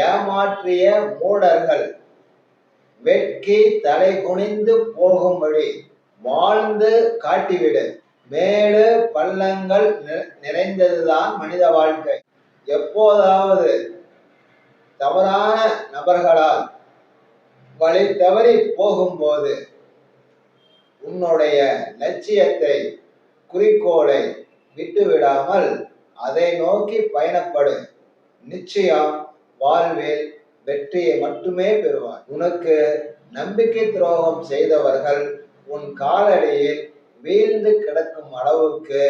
ஏமாற்றிய மூடர்கள். வெட்கி தலை குனிந்து போகும்படி வாழ்ந்து காட்டிவிடு. மேடு பள்ளங்கள் நிறைந்ததுதான் மனித வாழ்க்கை. எப்போதாவது தவறான நபர்களால் வழி தவறி போகும்போது உன்னுடைய லட்சியத்தை குறிக்கோளை விட்டுவிடாமல் அதை நோக்கி பயணப்படு. நிச்சயம் வாழ்வில் வெற்றியை மட்டுமே பெறுவார். உனக்கு நம்பிக்கை துரோகம் செய்தவர்கள் உன் காலடியில் வீழ்ந்து கிடக்கும் அளவுக்கு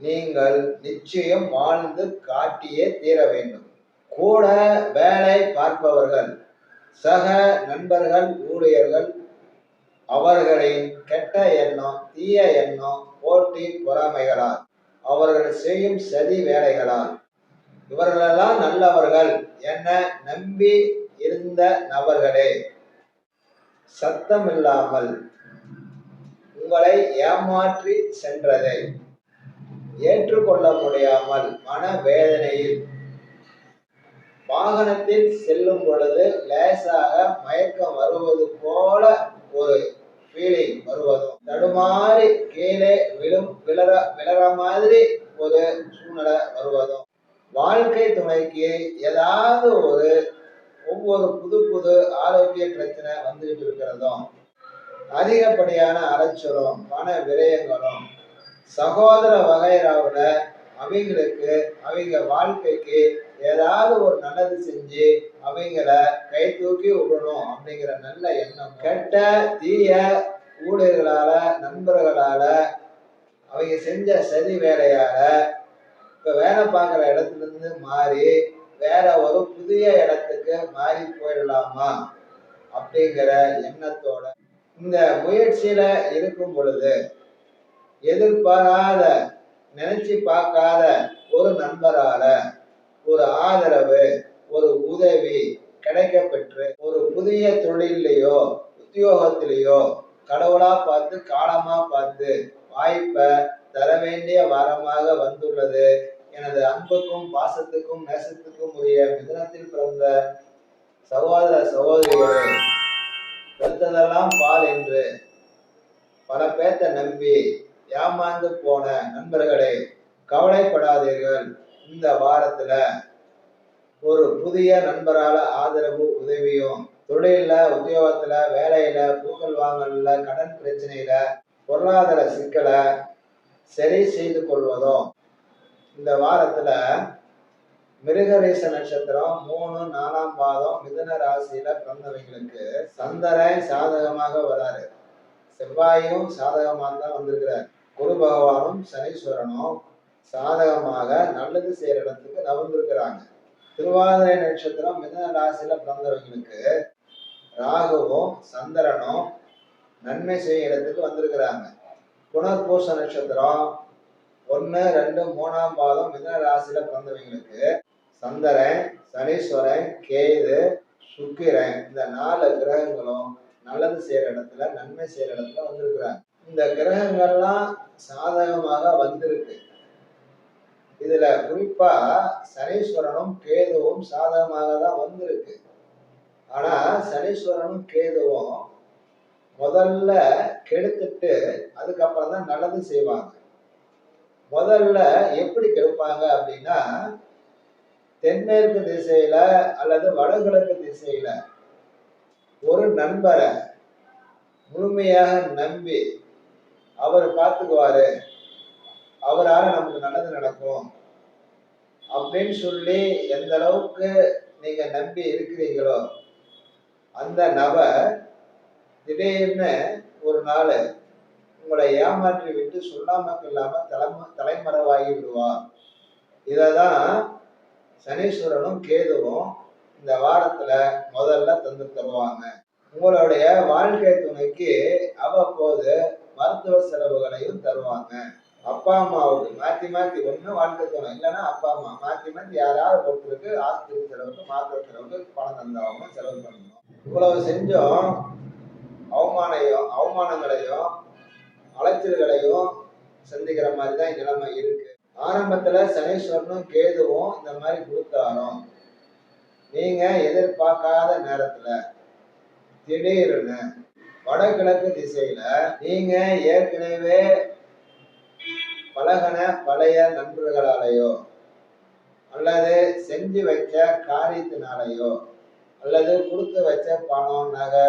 நீங்கள் நிச்சயம் வாழ்ந்து காட்டியே தீர வேண்டும். கூட வேலை பார்ப்பவர்கள் சக நண்பர்கள் ஊழியர்கள் அவர்களின் கெட்ட எண்ணம் தீய எண்ணம் போட்டி பொறாமைகளால் அவர்கள் செய்யும் சதி வேலைகளால் இவர்களெல்லாம் நல்லவர்கள். என நம்பி இருந்த நபர்களே. சத்தமில்லாமல் உங்களை ஏமாற்றி சென்றதை ஏற்றுக்கொள்ள முடியாமல் மனவேதனையில் வாகனத்தில் செல்லும் பொழுது லேசாக மயக்கம் வருவது போல ஒரு ஃபீலிங் வருவதும் தடுமாறி கீழே விழும் விழற விழற மாதிரி ஒரு சூழ்நிலை வருவதும். வாழ்க்கை துணைக்கு ஏதாவது ஒரு ஒவ்வொரு புது புது ஆரோக்கிய பிரச்சனை வந்துகிட்டு இருக்கிறதும் அதிகப்படியான அலைச்சலும் பண விரயங்களும் சகோதர வகைராவில் அவங்களுக்கு அவங்க வாழ்க்கைக்கு ஏதாவது ஒரு நல்லது செஞ்சு அவங்கள கை தூக்கி விடணும் அப்படிங்கிற நல்ல எண்ணம். கெட்ட தீய ஊழியர்களால நண்பர்களால அவங்க செஞ்ச சரி வேலையால இப்ப வேலை பார்க்குற இடத்துல இருந்து மாறி வேற ஒரு புதிய இடத்துக்கு மாறி போயிடலாமா அப்படிங்கிற எண்ணத்தோட இந்த முயற்சியில இருக்கும் பொழுது எதிர்பாராத நினைச்சு பார்க்காத ஒரு நண்பரால ஒரு ஆதரவு ஒரு உதவி கிடைக்கப்பெற்று ஒரு புதிய தொழிலையோ உத்தியோகத்திலேயோ கடவுளா பார்த்து காலமா பார்த்து வாய்ப்பை தர வேண்டிய வாரமாக வந்துள்ளது. எனது அன்புக்கும் பாசத்துக்கும் நேசத்துக்கும் உரிய மிதனத்தில் பிறந்த சகோதர சகோதரிகளே கொடுத்ததெல்லாம் பால் என்று பல பேர்த்த நம்பி ஏமாந்து போன நண்பர்களே கவலைப்படாதீர்கள். இந்த வாரத்துல ஒரு புதிய நண்பரால ஆதரவு உதவியும் தொழில உத்தியோகத்துல வேலையில பூக்கள் வாங்கல கடன் பிரச்சனையில பொருளாதார சிக்கலை சரி செய்து கொள்வதும். இந்த வாரத்துல மிருகரீச நட்சத்திரம் மூணு நாலாம் பாதம் மிதுன ராசியில பிறந்தவங்களுக்கு சந்திரன் சாதகமாக வராரு. செவ்வாயும் சாதகமாக தான் வந்திருக்கிறார். குரு பகவானும் சனீஸ்வரனும் சாதகமாக நல்லது செய்யற இடத்துக்கு நகர்ந்திருக்கிறாங்க. திருவாதிரை நட்சத்திரம் மிதன ராசியில பிறந்தவங்களுக்கு ராகுவும் சந்திரனும் நன்மை செய்யும் இடத்துக்கு வந்திருக்கிறாங்க. புனர்பூச நட்சத்திரம் ஒன்று ரெண்டு மூணாம் பாதம் மிதன ராசியில பிறந்தவங்களுக்கு சந்திரன் சனீஸ்வரன் கேது சுக்கிரன் இந்த நாலு கிரகங்களும் நல்லது செய்யற இடத்துல நன்மை செய்யற இடத்துல வந்திருக்கிறாங்க. இந்த கிரகங்கள்லாம் சாதகமாக வந்திருக்கு. இதுல குறிப்பா சனீஸ்வரனும் கேதுவும் சாதகமாக தான் வந்திருக்கு. ஆனா சனீஸ்வரனும் கேதுவும் முதல்ல கெடுத்துட்டு அதுக்கப்புறம் தான் நல்லது செய்வாங்க. முதல்ல எப்படி கெடுப்பாங்க அப்படின்னா தென்மேற்கு திசையில அல்லது வடகிழக்கு திசையில ஒரு நண்பரை முழுமையாக நம்பி அவர் பார்த்துக்குவாரு. அவரால நமக்கு நல்லது நடக்கும் அப்படின்னு சொல்லி எந்த அளவுக்கு நீங்க நம்பி இருக்கிறீங்களோ அந்த நபர் திடீர்னு ஒரு நாள் உங்களை ஏமாற்றி விட்டு சொல்லாமல் இல்லாம தலைம தலைமறைவாகி விடுவார். இதை தான் சனீஸ்வரனும் கேதுவும் இந்த வாரத்துல முதல்ல தந்து தருவாங்க. உங்களுடைய வாழ்க்கை துணைக்கு அவ்வப்போது மருத்துவ செலவுகளையும் தருவாங்க. அப்பா அம்மாவுக்கு மாத்தி மாத்தி ஒண்ணு வாழ்க்கை துணை. இல்லைன்னா அப்பா அம்மா மாத்தி மாத்தி யாராவது ஒருத்தருக்கு ஆஸ்பத்திரி செலவுக்கு மாத்திரை செலவுக்கு பணம் தந்தவங்க செலவு பண்ணணும் இவ்வளவு செஞ்சோம் அவமானையும் அவமானங்களையும் அலைச்சல்களையும் சந்திக்கிற மாதிரி தான் நிலைமை இருக்கு. ஆரம்பத்துல சனீஸ்வரனும் கேதுவும் இந்த மாதிரி கொடுத்தாலும் நீங்க எதிர்பார்க்காத நேரத்துல திடீர்னு வடகிழக்கு திசையில நீங்க ஏற்கனவே பழகின பழைய நண்பர்களாலேயோ அல்லது செஞ்சு வைச்ச காரியத்தினாலேயோ அல்லது கொடுத்து வச்ச பணம் நகை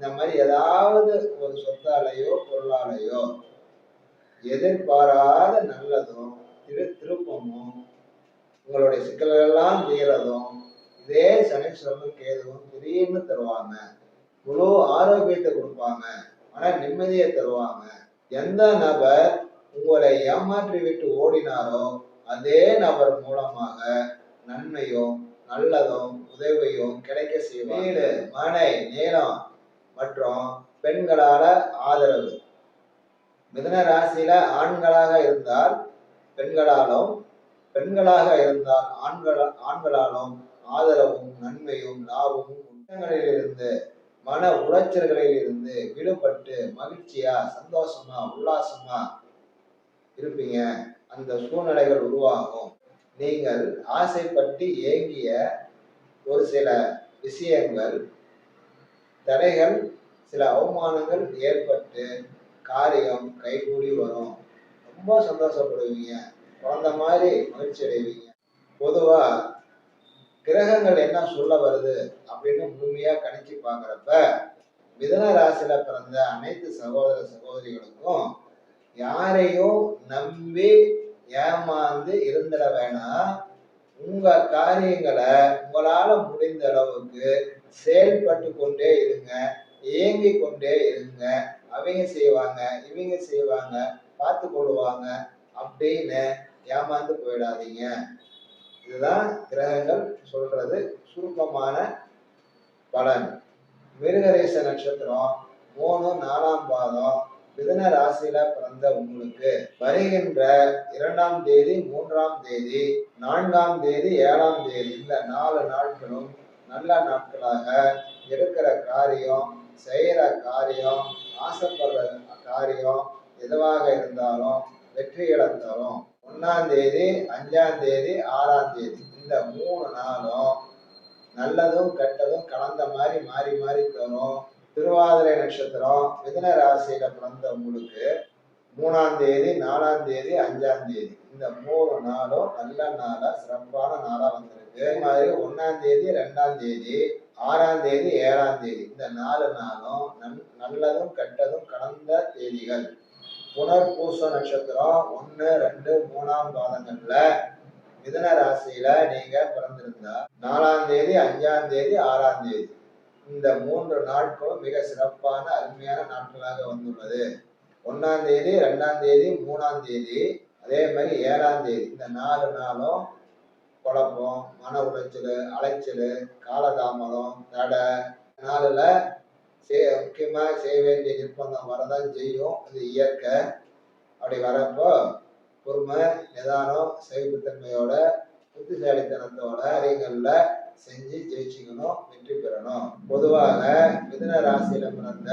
இந்த மாதிரி ஏதாவது ஒரு சொத்தாலேயோ பொருளாலேயோ எதிர்பாராத நல்லதும் திரு திருப்பமும் உங்களுடைய சிக்கல்கள் எல்லாம் தீரதும் இதே சனீஸ்வரனும் கேதுவும் திடீர்னு தருவாங்க. முழு ஆரோக்கியத்தை கொடுப்பாங்க. மன நிம்மதியை தருவாங்க. எந்த நபர் உங்களை ஏமாற்றி விட்டு ஓடினாரோ அதே நபர் மூலமாக நன்மையும் நல்லதும் உதவியும் கிடைக்க செய்வார். வீடு மனை நேரம் மற்றும் பெண்களால ஆதரவு. மிதன ராசியில ஆண்களாக இருந்தால் பெண்களாலும் பெண்களாக இருந்தால் ஆண்கள ஆண்களாலும் ஆதரவும் நன்மையும் லாபமும் குற்றங்களிலிருந்து மன உளைச்சல்களில் இருந்து விடுபட்டு மகிழ்ச்சியா சந்தோஷமா உல்லாசமா இருப்பீங்க. அந்த சூழ்நிலைகள் உருவாகும். நீங்கள் ஆசைப்பட்டு ஏங்கிய ஒரு சில விஷயங்கள் தடைகள் சில அவமானங்கள் ஏற்பட்டு காரியம் கைகூடி வரும். ரொம்ப சந்தோஷப்படுவீங்க. குழந்த மாதிரி மகிழ்ச்சி அடைவீங்க. பொதுவா கிரகங்கள் என்ன சொல்ல வருது அப்படின்னு முழுமையா கணிச்சு பார்க்குறப்ப மிதன ராசியில பிறந்த அனைத்து சகோதர சகோதரிகளுக்கும் யாரையும் நம்பி ஏமாந்து இருந்துட வேணாம். உங்க காரியங்களை உங்களால முடிந்த அளவுக்கு செயல்பட்டு கொண்டே இருங்க இயங்கி கொண்டே இருங்க. அவங்க செய்வாங்க இவங்க செய்வாங்க பார்த்து கொள்வாங்க அப்படின்னு ஏமாந்து போயிடாதீங்க. இதுதான் கிரகங்கள் சொல்றது சுருக்கமான பலன். மிருகரேச நட்சத்திரம் மூணு நாலாம் பாதம் மிதன ராசியில பிறந்த உங்களுக்கு வருகின்ற இரண்டாம் தேதி மூன்றாம் தேதி நான்காம் தேதி ஏழாம் தேதி இந்த நாலு நாட்களும் நல்ல நாட்களாக எடுக்கிற காரியம் செய்யற காரியம் ஆசைப்படுற காரியம் எதுவாக இருந்தாலும் வெற்றிகளை தரும் ஒன்னாம் தேதி அஞ்சாம் தேதி ஆறாம் தேதி இந்த மூணு நாளும் நல்லதும் கெட்டதும் கலந்த மாதிரி மாறி மாறி தரும். திருவாதிரை நட்சத்திரம் மிதன ராசியில பிறந்த உங்களுக்கு மூணாம் தேதி நாலாம் தேதி அஞ்சாம் தேதி. இந்த மூணு நாளும் நல்ல நாளா சிறப்பான நாளா வந்திருக்கு. அதே மாதிரி ஒன்னாம் தேதி ரெண்டாம் தேதி ஆறாம் தேதி ஏழாம் தேதி. இந்த நாலு நாளும் நன் நல்லதும் கெட்டதும் கலந்த தேதிகள். புனர்பூச நட்சத்திரம் ஒன்று ரெண்டு மூணாம் பாதங்கள்ல மிதன ராசியில நீங்க பிறந்திருந்தா நாலாம் தேதி அஞ்சாம் தேதி ஆறாம் தேதி. இந்த மூன்று நாட்களும் மிக சிறப்பான அருமையான நாட்களாக வந்துள்ளது. ஒன்னாம் தேதி ரெண்டாம் தேதி மூணாம் தேதி அதே மாதிரி ஏழாம் தேதி. இந்த நாலு நாளும் குழப்பம் மன உளைச்சல் அலைச்சல் காலதாமதம் தடை. நாளில் செய் முக்கியமாக செய்ய வேண்டிய நிர்பந்தம் வரதான் செய்யும். இது இயற்கை. அப்படி வரப்போ பொறுமை நிதானம் சைவத்தன்மையோட புத்திசாலித்தனத்தோட காரியங்களில் செஞ்சு ஜெயிச்சுக்கணும் வெற்றி பெறணும். பொதுவாக மிதுன ராசியில பிறந்த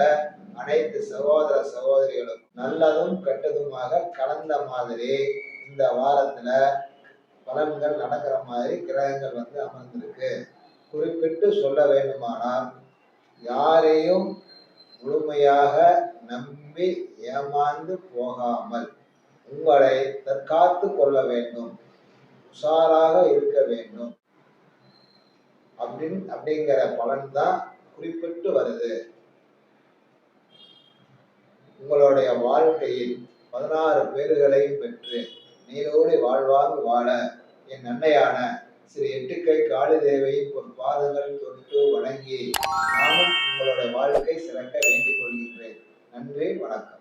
அனைத்து சகோதர சகோதரிகளும் நல்லதும் கெட்டதுமாக கலந்த மாதிரி இந்த வாரத்துல பலன்கள் நடக்கிற மாதிரி கிரகங்கள் வந்து அமர்ந்திருக்கு. குறிப்பிட்டு சொல்ல வேண்டுமானால் யாரையும் முழுமையாக நம்பி ஏமாந்து போகாமல் உங்களை தற்காத்து கொள்ள வேண்டும். உஷாராக இருக்க வேண்டும். அப்படின்னு அப்படிங்கிற பலன் தான் குறிப்பிட்டு வருது. உங்களுடைய வாழ்க்கையில் பதினாறு பேர்களையும் பெற்று நீரோடி வாழ்வாங்கு வாழ என் அன்னையான ஸ்ரீ எட்டுக்கை காளி தேவையின் ஒரு பாதங்கள் தொட்டு வணங்கி நானும் உங்களுடைய வாழ்க்கை சிறக்க வேண்டிக் கொள்கின்றேன். நன்றி வணக்கம்.